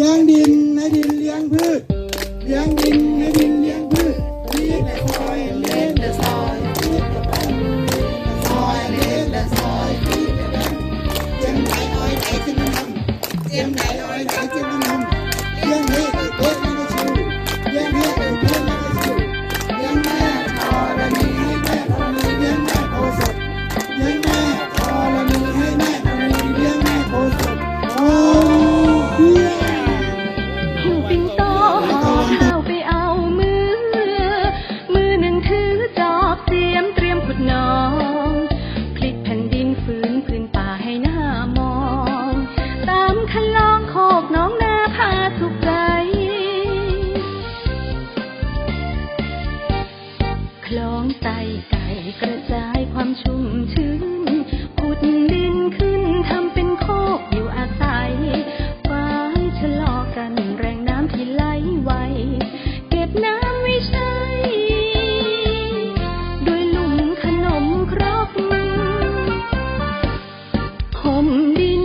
เลี้ยงดินให้ดินเลี้ยงพืช เลี้ยงดินให้ดิน ไส้ไก่กระจายความชุ่มชื้นขุดดินขึ้นทำเป็นโคกอยู่อาศัยฟ้ายชะลอกันแรงน้ำที่ไหลไวเก็บน้ำไว้ใช้ด้วยลุ่ขนมครกคมดิ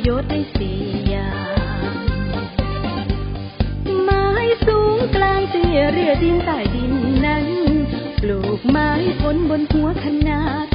ประโยชน์ได้สี่อย่าง ไม้สูงกลางเตี้ยเรือดินใต้ดินนั้น ปลูกไม้ผนบนหัวขนาด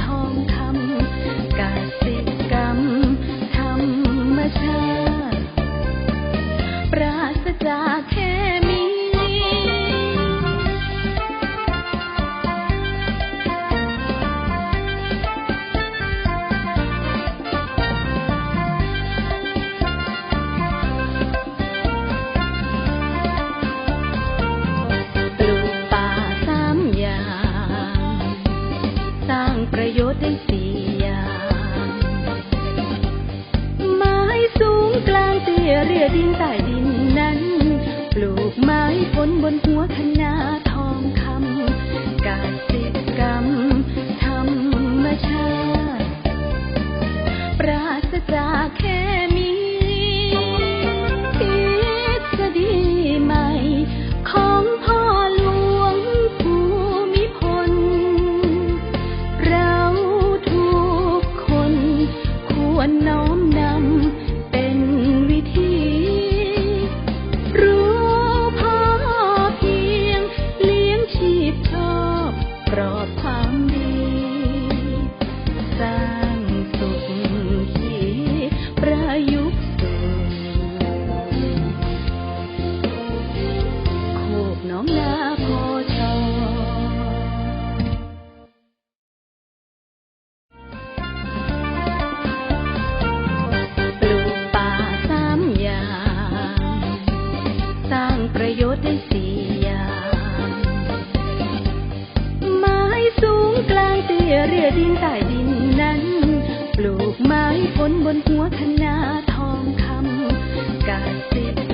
เรือดินใต้ดินนั้น ปลูกไม้ฝนบนหัวคณะางประโยชน์ได้สี่อย่างไม้สูงกลางเตี้ยเรือดินใต้ดินนั้น ปลูกไม้ผลบนหัวคนาทองคำกาดติด